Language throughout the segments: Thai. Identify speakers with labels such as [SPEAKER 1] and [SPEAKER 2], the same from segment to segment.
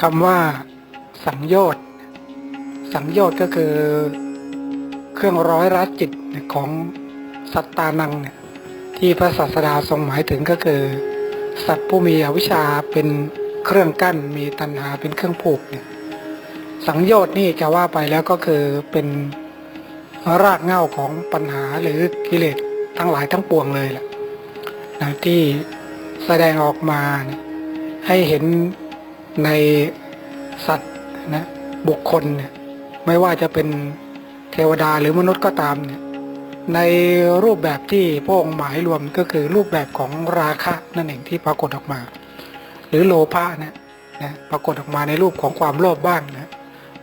[SPEAKER 1] คำว่า สังโยชน์ สังโยชน์ก็คือเครื่องร้อยรัดจิตของสัตตานังเนี่ยที่พระศาสดาทรงหมายถึงก็คือ สัตว์ผู้มีอวิชชาเป็นเครื่องกั้นมีตัณหาเป็นเครื่องผูกเนี่ยสังโยชน์นี่จะว่าไปแล้วก็คือเป็นรากเหง้าของปัญหาหรือกิเลสทั้งหลายทั้งปวงเลยแหละนะที่แสดงออกมาให้เห็น ในสัตว์นะบุคคลเนี่ยไม่ว่าจะเป็นเทวดาหรือมนุษย์ก็ตามเนี่ยในรูปแบบที่พระองค์หมายรวมก็คือรูปแบบของราคะนั่นเองที่ปรากฏออกมา หรือโลภะนะนะปรากฏออกมาในรูปของความโลภบ้างนะ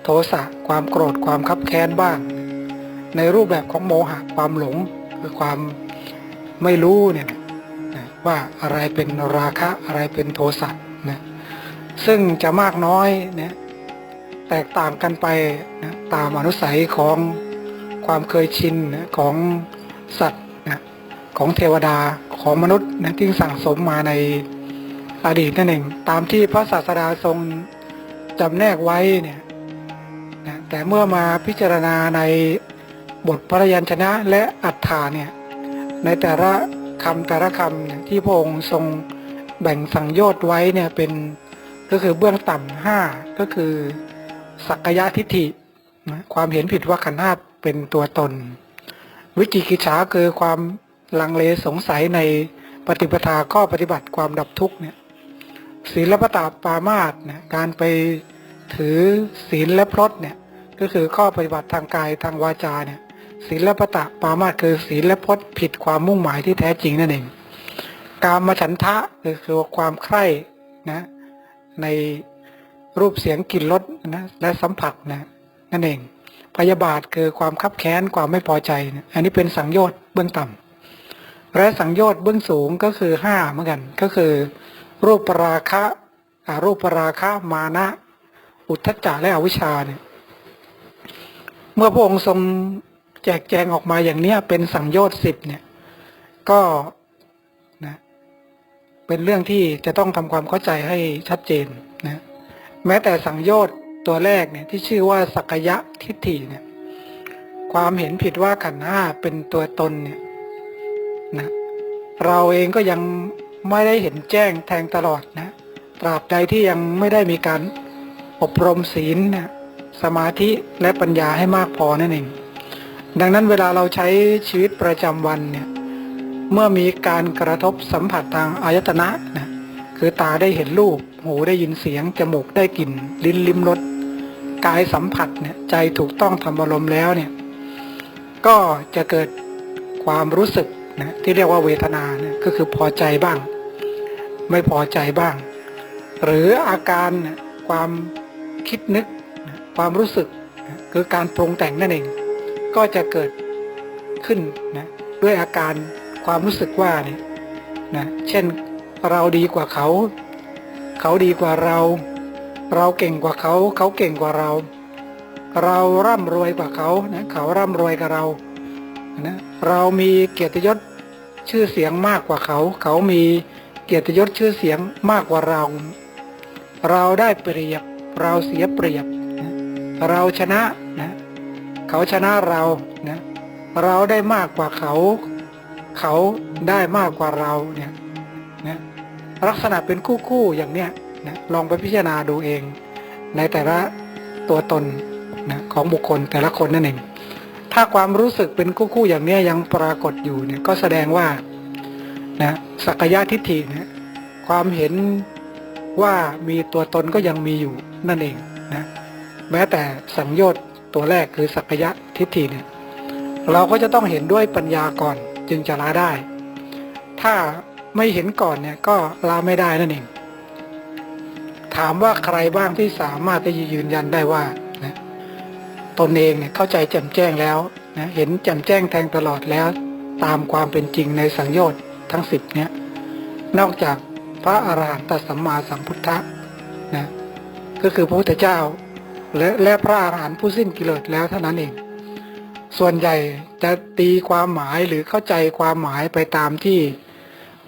[SPEAKER 1] โทสะความโกรธความคับแค้นบ้าง ในรูปแบบของโมหะความหลงคือความไม่รู้เนี่ยนะนะว่าอะไรเป็นราคะอะไรเป็นโทสะนะ ซึ่งจะมากน้อยนะแตกต่างกันไปนะตามอนุสัยของความเคยชินนะของสัตว์นะของเทวดาของมนุษย์นะที่สั่งสมมาในอดีตนั่นเองตามที่พระศาสดาทรงจำแนกไว้เนี่ยนะแต่เมื่อมาพิจารณาในบทพระยัญชนะและอัฏฐาเนี่ยในแต่ละคำแต่ละคำที่พระองค์ทรงแบ่งสังโยชน์ไว้เนี่ยเป็น ก็คือเบื้องต่ำห้าก็คือ สักกายทิฏฐินะความเห็นผิดว่าขันธ์ห้าเป็นตัวตน วิจิกิจฉาคือความลังเลสงสัยในปฏิปทาข้อปฏิบัติความดับทุกข์เนี่ยศีลปตาปามาสนะการไปถือศีลและพรตเนี่ยก็คือข้อปฏิบัติทางกายทางวาจาเนี่ยศีลปตะปามาสคือศีลและพรตผิดความมุ่งหมายที่แท้จริงนั่นเอง การมาฉันทะคือคือความใคร่นะ ในรูปเสียงกลิ่นรสนะและสัมผัสนะนั่นเอง พยาบาทคือความคับแค้นความไม่พอใจนะอันนี้เป็นสังโยชน์เบื้องต่ำและสังโยชน์เบื้องสูงก็คือห้าเหมือนกัน ก็คือ รูปปราคะอารูปปราคะมานะ อุทธจจะและอวิชชาเนี่ยเมื่อพระองค์ทรงแจกแจงออกมาอย่างเนี้ยเป็นสังโยชน์สิบเนี่ย ก็ เป็นเรื่องที่จะต้องทำความเข้าใจให้ชัดเจนนะแม้แต่สังโยชน์ตัวแรกเนี่ยที่ชื่อว่าสักยะทิฏฐิเนี่ยความเห็นผิดว่าขันธ์ห้าเป็นตัวตนเนี่ยนะเราเองก็ยังไม่ได้เห็นแจ้งแทงตลอดนะตราบใดที่ยังไม่ได้มีการอบรมศีลนะสมาธิและปัญญาให้มากพอนั่นเองดังนั้นเวลาเราใช้ชีวิตประจำวันเนี่ย เมื่อมีการกระทบสัมผัสทางอายตนะนะคือตาได้เห็นรูป หูได้ยินเสียง จมูกได้กลิ่น ลิ้นลิ้มรสกายสัมผัสเนี่ยใจถูกต้องทำอารมณ์แล้วเนี่ยก็จะเกิดความรู้สึกนะที่เรียกว่าเวทนาเนี่ยก็คือพอใจบ้าง ไม่พอใจบ้าง หรืออาการนะความคิดนึกนะความรู้สึกนะคือการปรุงแต่งนั่นเอง ก็จะเกิดขึ้นนะด้วยอาการ ความรู้สึกว่าเนี่ยนะเช่นเราดีกว่าเขา เขาดีกว่าเรา เราเก่งกว่าเขา เขาเก่งกว่าเรา เราร่ำรวยกว่าเขานะเขาร่ำรวยกับเรานะเรามีเกียรติยศชื่อเสียงมากกว่าเขา เขามีเกียรติยศชื่อเสียงมากกว่าเรา เราได้เปรียบ เราเสียเปรียบนะเราชนะนะ เขาชนะเรานะเราได้มากกว่าเขา เขาได้มากกว่าเราเนี่ยนะลักษณะเป็นคู่คู่ๆอย่างเนี้ยนะลองไปพิจารณาดูเอง ในแต่ละตัวตนนะของบุคคลแต่ละคนนั่นเอง ถ้าความรู้สึกเป็นคู่คู่ๆอย่างเนี้ยยังปรากฏอยู่เนี่ยก็แสดงว่านะสักยะทิฏฐิเนี่ยความเห็นว่ามีตัวตนก็ยังมีอยู่นั่นเองนะแม้แต่สังโยชน์ตัวแรกคือสักยะทิฏฐิเนี่ยเราก็จะต้องเห็นด้วยปัญญาก่อน จึงจะละได้ ถ้าไม่เห็นก่อนเนี่ยก็ละไม่ได้นั่นเองถามว่าใครบ้างที่สามารถที่จะยืนยันได้ว่านะตนเองเนี่ยเข้าใจแจ่มแจ้งแล้วนะเห็นแจ่มแจ้งแทงตลอดแล้ว ตามความเป็นจริงในสังโยชน์ทั้งสิบเนี่ยนอกจากพระอรหันตสัมมาสัมพุทธะนะก็คือพระพุทธเจ้า และและพระอรหันต์ผู้สิ้นกิเลสแล้วเท่านั้นเอง ส่วนใหญ่จะตีความหมายหรือเข้าใจความหมายไปตามที่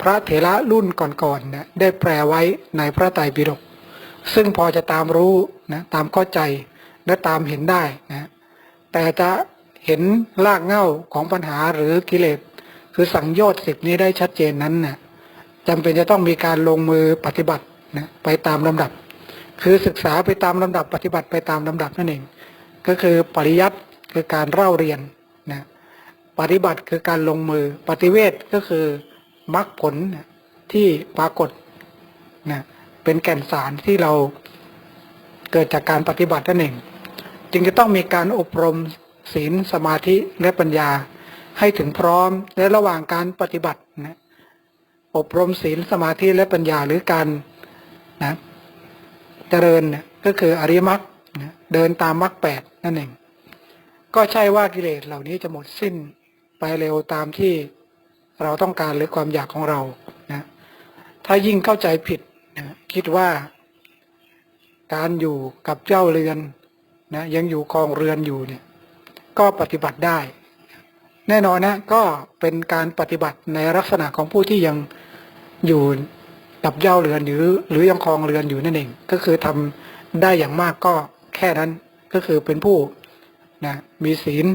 [SPEAKER 1] พระเถระรุ่นก่อนๆเนี่ยได้แปลไว้ในพระไตรปิฎกซึ่งพอจะตามรู้นะตามเข้าใจและตามเห็นได้นะแต่จะเห็นรากเหง้าของปัญหาหรือกิเลสคือสังโยชน์สิบนี้ได้ชัดเจนนั้นนะ่ะจำเป็นจะต้องมีการลงมือปฏิบัตินะไปตามลำดับ คือศึกษาไปตามลำดับปฏิบัติไปตามลำดับนั่นเอง ก็คือปริยัติ คือการเล่าเรียนนะปฏิบัติคือการลงมือปฏิเวทก็คือมรรคผลที่ปรากฏนะเป็นแก่นสารที่เราเกิดจากการปฏิบัตินั่นเองจึงจะต้องมีการอบรมศีลสมาธิและปัญญาให้ถึงพร้อมและระหว่างการปฏิบัตินะอบรมศีลสมาธิและปัญญาหรือการนะเจริญนี่ยก็คืออริมรรคนะเดินตามมรรคแปดนั่นเอง ก็ใช่ว่ากิเลสเหล่านี้จะหมดสิ้นไปเร็วตามที่เราต้องการหรือความอยากของเรานะถ้ายิ่งเข้าใจผิดนะคิดว่าการอยู่กับเจ้าเรือนนะยังอยู่ครองเรือนอยู่เนี่ยก็ปฏิบัติได้ แน่นอนนะก็เป็นการปฏิบัติในลักษณะของผู้ที่ยังอยู่กับเจ้าเรือนหรือ หรือยังครองเรือนอยู่นั่นเองก็คือทำได้อย่างมากก็แค่นั้นก็คือเป็นผู้ นะมีศีล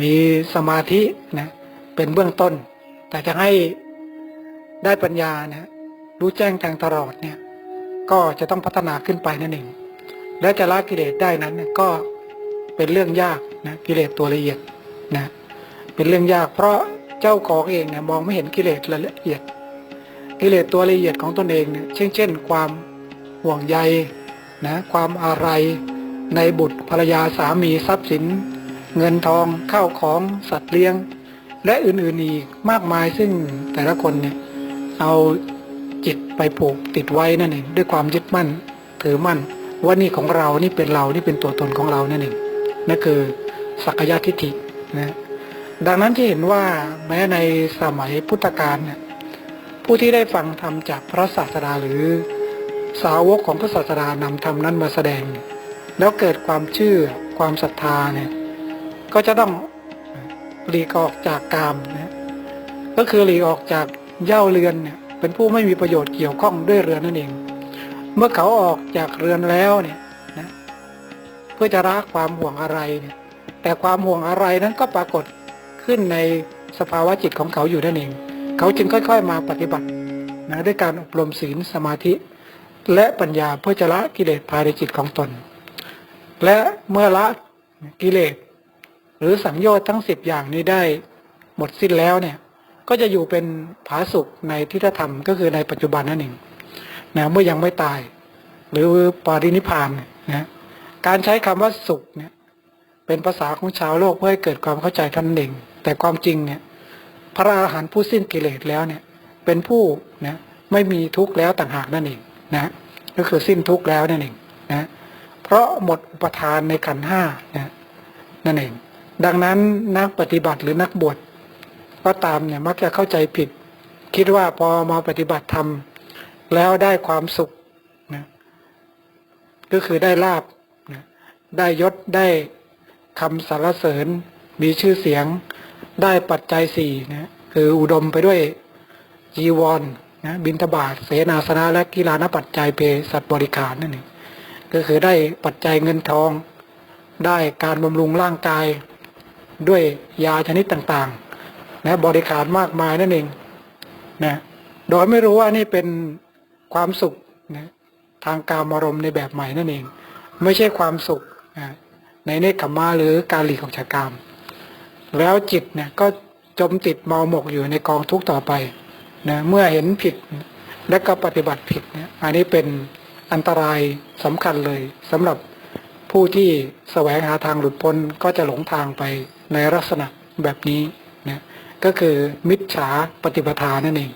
[SPEAKER 1] มีสมาธินะเป็นเบื้องต้น แต่จะให้ได้ปัญญานะรู้แจ้งแทงตลอดเนี่ย ก็จะต้องพัฒนาขึ้นไปนั่นเองและจะละกิเลสได้นั้นก็เป็นเรื่องยากนะกิเลสตัวละเอียดนะเป็นเรื่องยาก เพราะเจ้าของเองเนี่ยมองไม่เห็นกิเลสละเอียด กิเลสตัวละเอียดของตนเองเนี่ยเช่นเช่น ความห่วงใยนะความอะไร ในบุตรภรรยาสามีทรัพย์สิน เงินทองข้าวของสัตว์เลี้ยง และอื่นๆอีกมากมายซึ่งแต่ละคนเนี่ยเอาจิตไปผูกติดไว้นั่นเองด้วยความยึดมั่น ถือมั่นว่านี่ของเรานี่เป็นเรานี่เป็นตัวตนของเรานั่นเองนั่นคือสักยะทิฏฐินะดังนั้นที่เห็นว่าแม้ในสมัยพุทธกาลเนี่ยผู้ที่ได้ฟังธรรมจากพระศาสดาหรือสาวกของพระศาสดานำธรรมนั้นมาแสดง แล้วเกิดความเชื่อความศรัทธาเนี่ยก็จะต้องหลีกออกจากกามนะก็คือหลีกออกจากเย่าเรือนเนี่ยเป็นผู้ไม่มีประโยชน์เกี่ยวข้องด้วยเรือนนั่นเอง เมื่อเขาออกจากเรือนแล้วเนี่ยนะเพื่อจะรักความห่วงอะไรเนี่ยแต่ความห่วงอะไรนั้นก็ปรากฏขึ้นในสภาวะจิตของเขาอยู่นั่นเอง เขาจึงค่อย ๆ มาปฏิบัตินะด้วยการอบรมศีลสมาธิ และปัญญาเพื่อจะละกิเลสภายในจิตของตน และเมื่อละกิเลสหรือสังโยชน์ทั้งสิบอย่างนี้ได้หมดสิ้นแล้วเนี่ย ก็จะอยู่เป็นผาสุกในทิฏฐธรรมก็คือในปัจจุบันนั่นเองนะเมื่อยังไม่ตาย หรือปารินิพานเนี่ยนะการใช้คำว่าสุขเนี่ยเป็นภาษาของชาวโลกเพื่อให้เกิดความเข้าใจท่านเองแต่ความจริงเนี่ยพระอรหันต์ผู้สิ้นกิเลสแล้วเนี่ยเป็นผู้นะไม่มีทุกข์แล้วต่างหากนั่นเองนะก็คือสิ้นทุกข์แล้วนั่นเองนะ ราะหมดอุปทานในขันห้านะนั่นเอง ดังนั้นนักปฏิบัติหรือนักบวชก็ตามเนี่ยมักจะเข้าใจผิด คิดว่าพอมาปฏิบัติธรรมแล้วได้ความสุขนะก็คือได้ลาบนะได้ยศได้คำสรรเสริญ มีชื่อเสียง ได้ปัจจัยสี่นะคืออุดมไปด้วยจีวรนะบินทบาทเสนาสนะและกีฬานปัจจัยเปสัตว์บริการนั่นเอง ก็คือได้ปัจจัยเงินทอง ได้การบำรุงร่างกาย ด้วยยาชนิดต่างๆนะบริการมากมายนั่นเองนะโดยไม่รู้ว่านี่เป็นความสุขนะทางการอารมในแบบใหม่นั่นเอง ไม่ใช่ความสุขนะในเนคขมาหรือการหลีกออกจากาม แล้วจิตเนี่ยก็จมติดเมาหมกอยู่ในกองทุกข์ต่อไปนะเมื่อเห็นผิดและก็ปฏิบัติผิดเนี่ยอันนี้เป็น อันตรายสำคัญเลยสำหรับผู้ที่แสวงหาทางหลุดพ้นก็จะหลงทางไปในลักษณะแบบนี้นะก็คือมิจฉาปฏิปทานั่นเอง